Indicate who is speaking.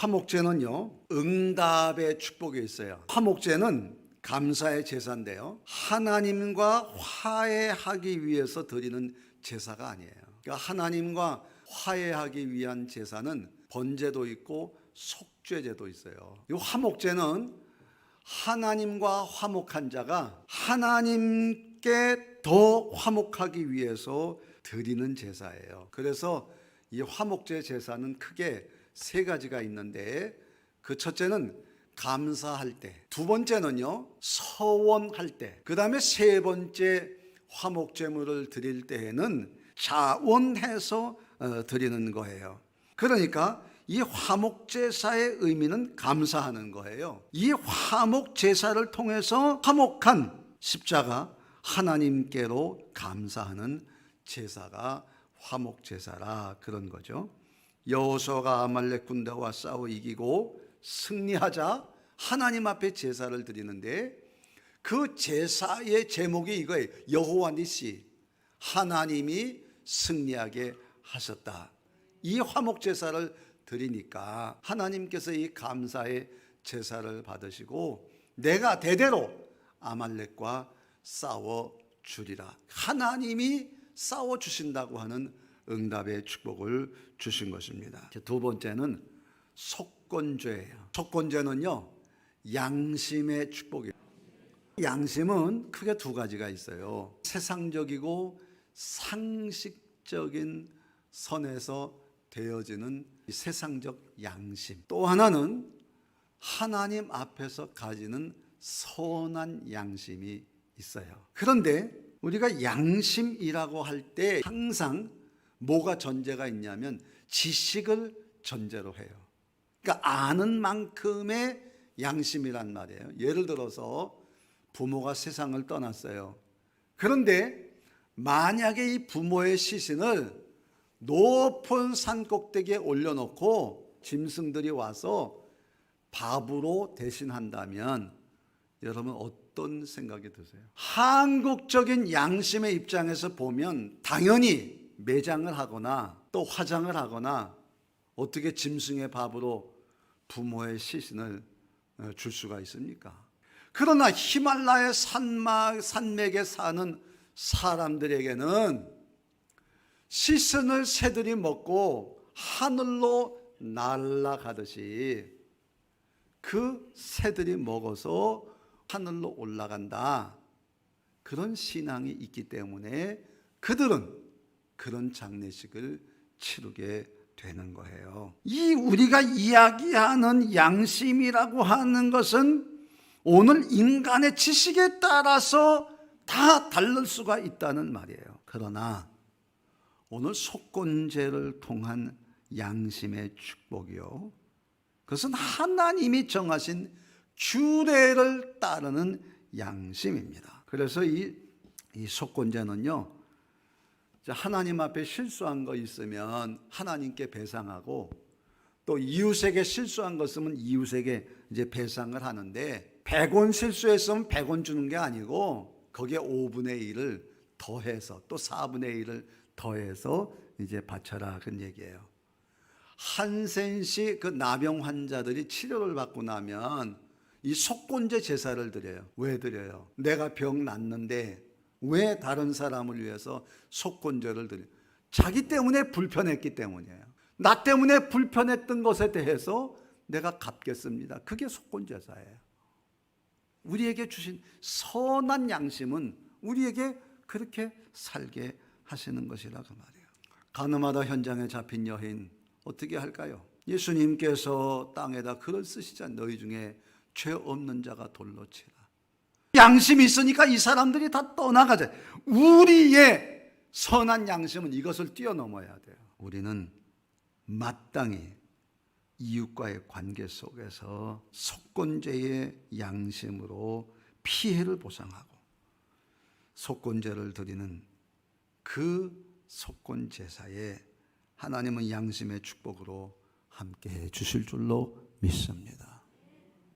Speaker 1: 화목제는요, 응답의 축복이 있어요. 화목제는 감사의 제사인데요. 하나님과 화해하기 위해서 드리는 제사가 아니에요. 그러니까 하나님과 화해하기 위한 제사는 번제도 있고 속죄제도 있어요. 이 화목제는 하나님과 화목한 자가 하나님께 더 화목하기 위해서 드리는 제사예요. 그래서 이 화목제 제사는 크게 세 가지가 있는데 그 첫째는 감사할 때, 두 번째는요 서원할 때, 그 다음에 세 번째 화목제물을 드릴 때에는 자원해서 어, 드리는 거예요. 그러니까 이 화목제사의 의미는 감사하는 거예요. 이 화목제사를 통해서 화목한 십자가 하나님께로 감사하는 제사가 화목제사라 그런 거죠. 여호수아가 아말렉 군대와 싸워 이기고 승리하자 하나님 앞에 제사를 드리는데 그 제사의 제목이 이거예요. 여호와 니시 하나님이 승리하게 하셨다. 이 화목 제사를 드리니까 하나님께서 이 감사의 제사를 받으시고 내가 대대로 아말렉과 싸워 주리라. 하나님이 싸워 주신다고 하는 응답의 축복을 주신 것입니다. 두 번째는 속건죄예요. 속건죄는요 양심의 축복이에요. 양심은 크게 두 가지가 있어요. 세상적이고 상식적인 선에서 되어지는 이 세상적 양심. 또 하나는 하나님 앞에서 가지는 선한 양심이 있어요. 그런데 우리가 양심이라고 할 때 항상 뭐가 전제가 있냐면 지식을 전제로 해요. 그러니까 아는 만큼의 양심이란 말이에요. 예를 들어서 부모가 세상을 떠났어요. 그런데 만약에 이 부모의 시신을 높은 산 꼭대기에 올려놓고 짐승들이 와서 밥으로 대신한다면 여러분 어떤 생각이 드세요? 한국적인 양심의 입장에서 보면 당연히 매장을 하거나 또 화장을 하거나 어떻게 짐승의 밥으로 부모의 시신을 어, 줄 수가 있습니까? 그러나 히말라야 산막 산맥에 사는 사람들에게는 시선을 새들이 먹고 하늘로 날아가듯이 그 새들이 먹어서 하늘로 올라간다. 그런 신앙이 있기 때문에 그들은 그런 장례식을 치르게 되는 거예요. 이 우리가 이야기하는 양심이라고 하는 것은 오늘 인간의 지식에 따라서 다 다를 수가 있다는 말이에요. 그러나 오늘 속건제를 통한 양심의 축복이요. 그것은 하나님이 정하신 규례를 따르는 양심입니다. 그래서 이, 이 속건제는요, 하나님 앞에 실수한 거 있으면 하나님께 배상하고 또 이웃에게 실수한 거 있으면 이웃에게 이제 배상을 하는데 100원 실수했으면 100원 주는 게 아니고 거기에 5분의 1을 더해서 또 4분의 1을 더해서 이제 바쳐라 그런 얘기예요. 한센시 그 나병 환자들이 치료를 받고 나면 이 속건제 제사를 드려요. 왜 드려요? 내가 병 났는데 왜 다른 사람을 위해서 속건제를 드려? 자기 때문에 불편했기 때문이에요. 나 때문에 불편했던 것에 대해서 내가 갚겠습니다. 그게 속건제사예요. 우리에게 주신 선한 양심은 우리에게 그렇게 살게 하시는 것이라 그 말이에요. 가늠하다 현장에 잡힌 여인 어떻게 할까요? 예수님께서 땅에다 글을 쓰시자 너희 중에 죄 없는 자가 돌로 치라. 양심이 있으니까 이 사람들이 다 떠나가자. 우리의 선한 양심은 이것을 뛰어넘어야 돼요. 우리는 마땅히 이웃과의 관계 속에서 속건제의 양심으로 피해를 보상하고 속건제를 드리는 그 속건 제사에 하나님은 양심의 축복으로 함께 해 주실 줄로 믿습니다.